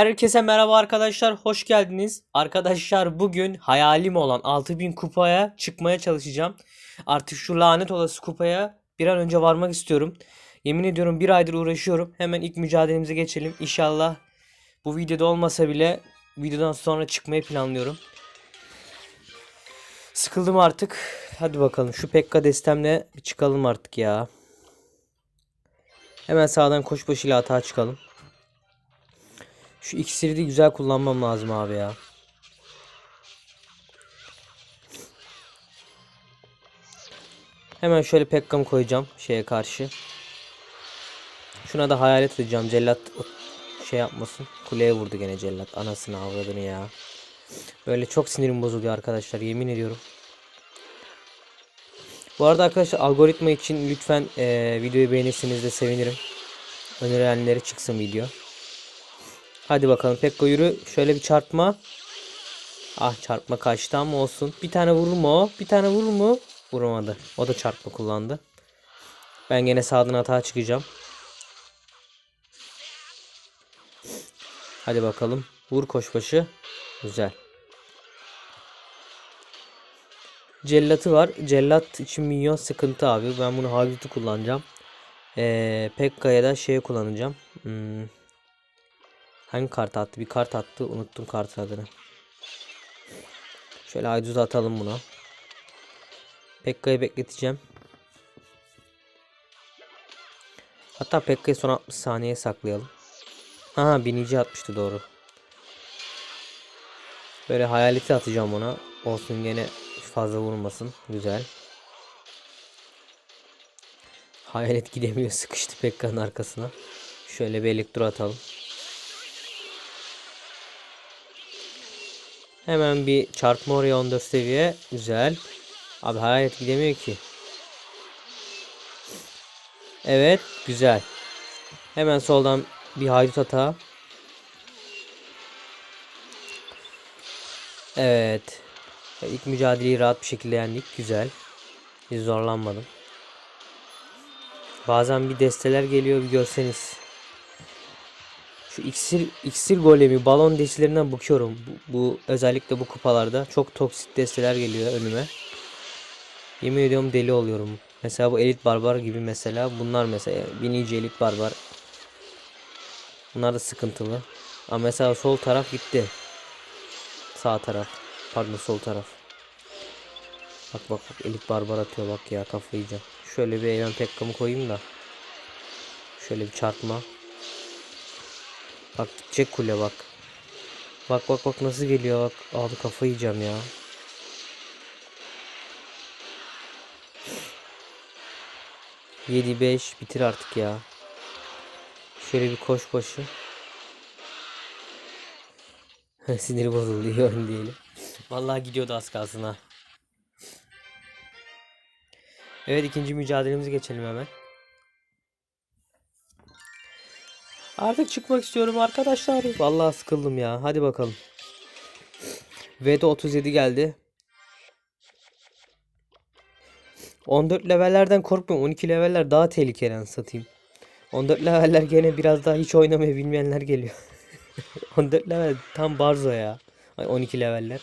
Herkese merhaba arkadaşlar, hoş geldiniz. Arkadaşlar bugün hayalim olan 6000 kupaya çıkmaya çalışacağım. Artık şu lanet olası kupaya bir an önce varmak istiyorum. Yemin ediyorum bir aydır uğraşıyorum. Hemen ilk mücadelemize geçelim. İnşallah bu videoda olmasa bile videodan sonra çıkmayı planlıyorum. Sıkıldım artık. Hadi bakalım şu Pekka destemle çıkalım artık ya. Hemen sağdan koşbaşıyla atağa çıkalım. Şu iksiri de güzel kullanmam lazım abi ya. Hemen şöyle Pekka'mı koyacağım şeye karşı. Şuna da hayalet edeceğim. Cellat şey yapmasın. Kuleye vurdu gene cellat. Anasını avradını ya. Böyle çok sinirim bozuluyor arkadaşlar. Yemin ediyorum. Bu arada arkadaşlar algoritma için lütfen eee, videoyu beğenirseniz de sevinirim. Önerilenleri çıksın video. Hadi bakalım Pekko yürü. Şöyle bir çarpma. Ah çarpma kaçtı ama olsun. Bir tane vurur mu o? Bir tane vurur mu? Vuramadı. O da çarpma kullandı. Ben gene sağdan hata çıkacağım. Hadi bakalım. Vur koşbaşı. Güzel. Cellatı var. Cellat için minyon sıkıntı abi. Ben bunu Haydut'u kullanacağım. Ee, Pekka'ya da şey kullanacağım. Hmm. Hangi kart attı? Bir kart attı. Unuttum kartın adını. Şöyle Haydut'u atalım buna. Pekka'yı bekleteceğim. Hatta Pekka'yı son 60 saniyeye saklayalım. Aha binici atmıştı doğru. Böyle hayaleti atacağım ona. Olsun gene fazla vurmasın. Güzel. Hayalet gidemiyor. Sıkıştı Pekka'nın arkasına. Şöyle bir elektro atalım. Hemen bir çarpma oraya 14 seviye. Güzel. Abi hayalet gidemiyor ki. Evet. Güzel. Hemen soldan bir haydut hata. Evet. İlk mücadeleyi rahat bir şekilde yendik. Güzel. Hiç zorlanmadım. Bazen bir desteler geliyor bir görseniz. Şu iksir, iksir golemi balon destilerinden bakıyorum. Bu, bu özellikle bu kupalarda çok toksik desteler geliyor önüme. Yemin ediyorum deli oluyorum. Mesela bu elit barbar gibi mesela bunlar mesela binici elit barbar. Bunlar da sıkıntılı. Ama mesela sol taraf gitti. Sağ taraf. Pardon sol taraf. Bak bak bak elit barbar atıyor bak ya kafayı. Şöyle bir eğlen pekkamı koyayım da. Şöyle bir çarpma. Bak gidecek kule bak. Bak bak bak nasıl geliyor bak. Abi kafayı yiyeceğim ya. Yedi beş bitir artık ya. Şöyle bir koş başı. İyi oyun diyelim. Vallahi gidiyordu az kalsın ha. Evet ikinci mücadelemizi geçelim hemen. Artık çıkmak istiyorum arkadaşlar. Vallahi sıkıldım ya. Hadi bakalım. V'de 37 geldi. 14 levellerden korkmuyorum. 12 leveller daha tehlikeli satayım. 14 leveller gene biraz daha hiç oynamayı bilmeyenler geliyor. 14 level tam barzo ya. Ay 12 leveller.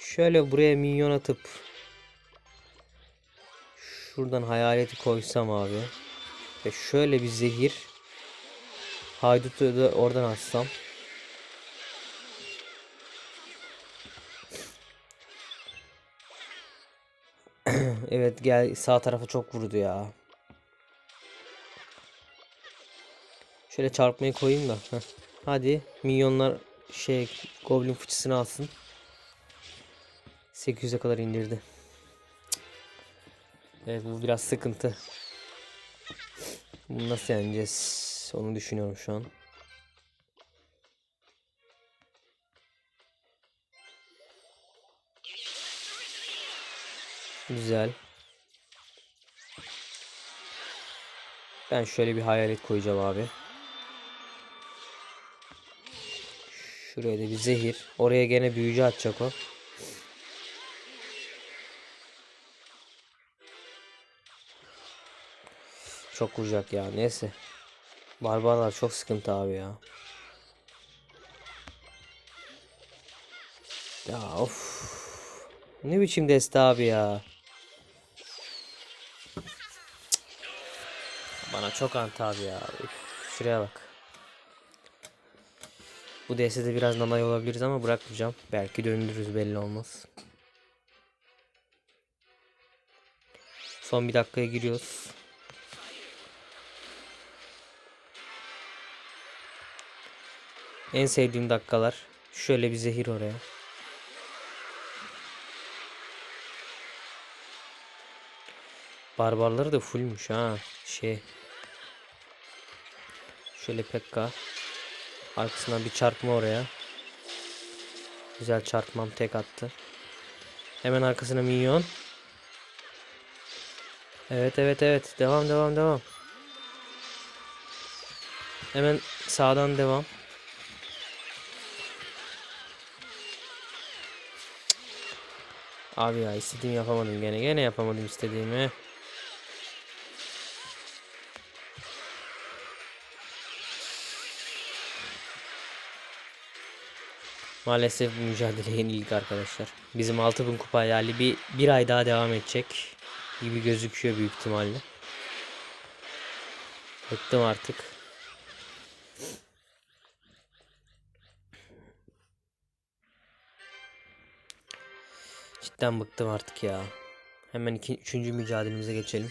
Şöyle buraya minyon atıp şuradan hayaleti koysam abi. Ve şöyle bir zehir haydutu da oradan atsam. evet gel sağ tarafa çok vurdu ya. Şöyle çarpmayı koyayım da. Hadi minyonlar şey goblin fıçısını alsın. 800'e kadar indirdi. Evet bu biraz sıkıntı. Bunu nasıl yeneceğiz? Onu düşünüyorum şu an. Güzel. Ben şöyle bir hayalet koyacağım abi. Şuraya da bir zehir. Oraya gene büyücü atacak o. Çok vuracak ya. Neyse. Barbarlar çok sıkıntı abi ya. Ya of. Ne biçim deste abi ya. Bana çok anti abi ya. Şuraya bak. Bu destede biraz nanay olabiliriz ama bırakmayacağım. Belki döndürürüz belli olmaz. Son bir dakikaya giriyoruz. En sevdiğim dakikalar. Şöyle bir zehir oraya. Barbarları da fullmüş ha. Şey. Şöyle Pekka. Arkasından bir çarpma oraya. Güzel çarpmam tek attı. Hemen arkasına minyon. Evet evet evet. Devam devam devam. Hemen sağdan devam. Abi ya istediğimi yapamadım gene. Gene yapamadım istediğimi. Maalesef bu mücadele yenilik arkadaşlar. Bizim 6000 kupa hayali bir, bir ay daha devam edecek gibi gözüküyor büyük ihtimalle. Bıktım artık. Cidden bıktım artık ya. Hemen iki, üçüncü mücadelemize geçelim.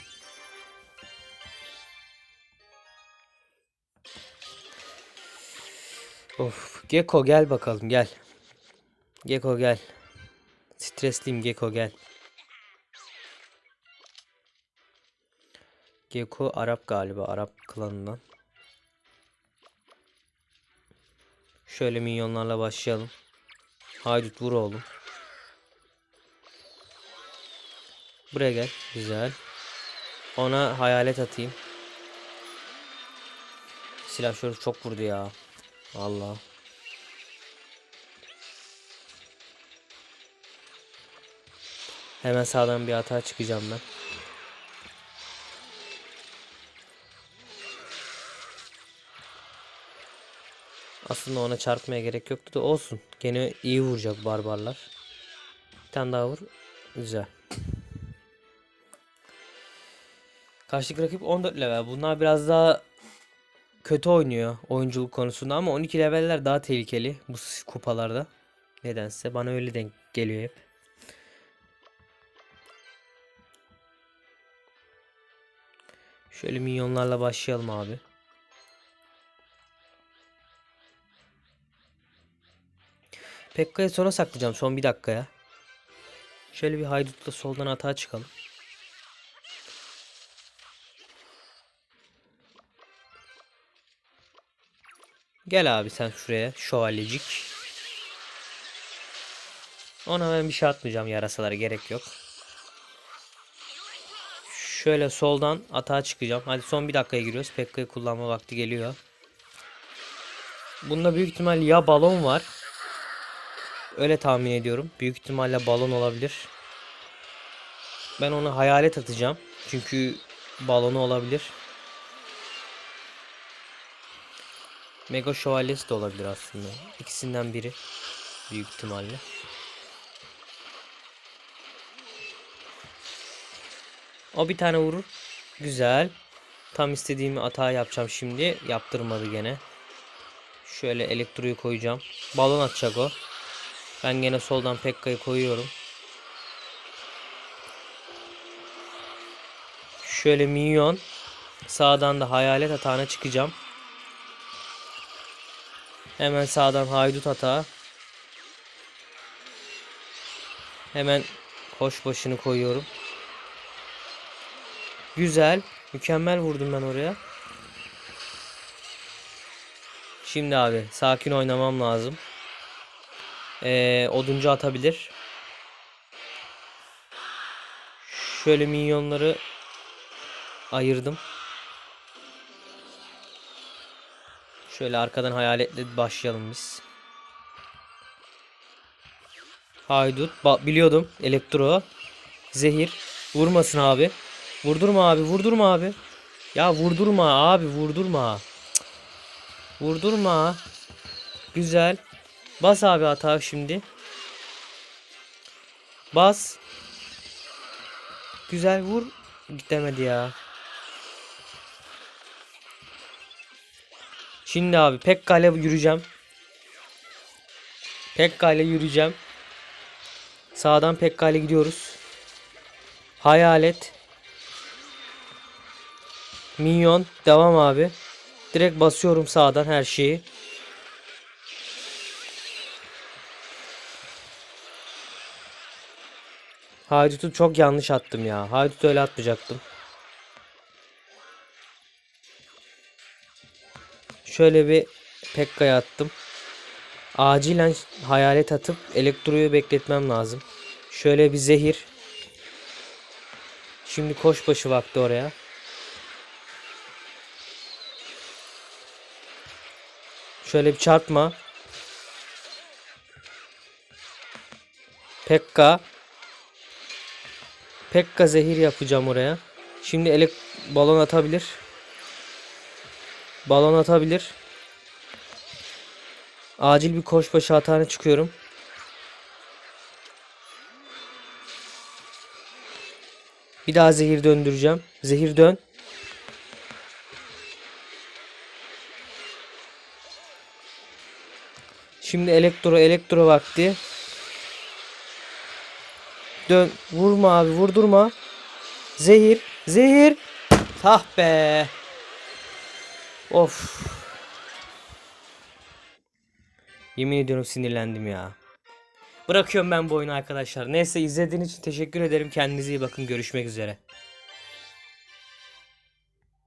Of, Gecko gel bakalım gel. Gecko gel. Stresliyim Gecko gel. Gecko Arap galiba Arap klanından. Şöyle minyonlarla başlayalım. Haydut vur oğlum. Buraya gel. Güzel. Ona hayalet atayım. Silah şöyle çok vurdu ya. Allah. Hemen sağdan bir hata çıkacağım ben. Aslında ona çarpmaya gerek yoktu da olsun. Gene iyi vuracak barbarlar. Bir tane daha vur. Güzel. Karşıdaki rakip 14 level. Bunlar biraz daha kötü oynuyor oyunculuk konusunda ama 12 leveller daha tehlikeli bu kupalarda. Nedense bana öyle denk geliyor hep. Şöyle minyonlarla başlayalım abi. Pekka'yı sona saklayacağım son bir dakikaya. Şöyle bir haydutla soldan atağa çıkalım. Gel abi sen şuraya şövalyecik. Ona ben bir şey atmayacağım yarasalara gerek yok. Şöyle soldan atağa çıkacağım. Hadi son bir dakikaya giriyoruz. Pekka'yı kullanma vakti geliyor. Bunda büyük ihtimal ya balon var. Öyle tahmin ediyorum. Büyük ihtimalle balon olabilir. Ben onu hayalet atacağım. Çünkü balonu olabilir. Mega şövalyesi de olabilir aslında. İkisinden biri. Büyük ihtimalle. O bir tane vurur. Güzel. Tam istediğim hata yapacağım şimdi. Yaptırmadı gene. Şöyle elektroyu koyacağım. Balon atacak o. Ben gene soldan Pekka'yı koyuyorum. Şöyle minyon. Sağdan da hayalet atağına çıkacağım. Hemen sağdan haydut hata. Hemen koş başını koyuyorum. Güzel. Mükemmel vurdum ben oraya. Şimdi abi sakin oynamam lazım. Ee, oduncu atabilir. Şöyle minyonları ayırdım. Şöyle arkadan hayaletle başlayalım biz. Haydut. Ba- biliyordum. Elektro. Zehir. Vurmasın abi. Vurdurma abi. Vurdurma abi. Ya vurdurma abi. Vurdurma. Cık. Vurdurma. Güzel. Bas abi hata şimdi. Bas. Güzel vur. Gitmedi ya. Şimdi abi Pekka ile yürüyeceğim. Pekka ile yürüyeceğim. Sağdan Pekka ile gidiyoruz. Hayalet. Minyon. Devam abi. Direkt basıyorum sağdan her şeyi. Haydut'u çok yanlış attım ya. Haydut'u öyle atmayacaktım. Şöyle bir Pekka'ya attım. Acilen hayalet atıp elektroyu bekletmem lazım. Şöyle bir zehir. Şimdi koşbaşı vakti oraya. Şöyle bir çarpma. Pekka. Pekka zehir yapacağım oraya. Şimdi elek balon atabilir. Balon atabilir. Acil bir koşbaşı hatana çıkıyorum. Bir daha zehir döndüreceğim. Zehir dön. Şimdi elektro elektro vakti. Dön vurma abi vurdurma. Zehir zehir. Tah be. Of. Yemin ediyorum sinirlendim ya. Bırakıyorum ben bu oyunu arkadaşlar. Neyse izlediğiniz için teşekkür ederim. Kendinize iyi bakın. Görüşmek üzere.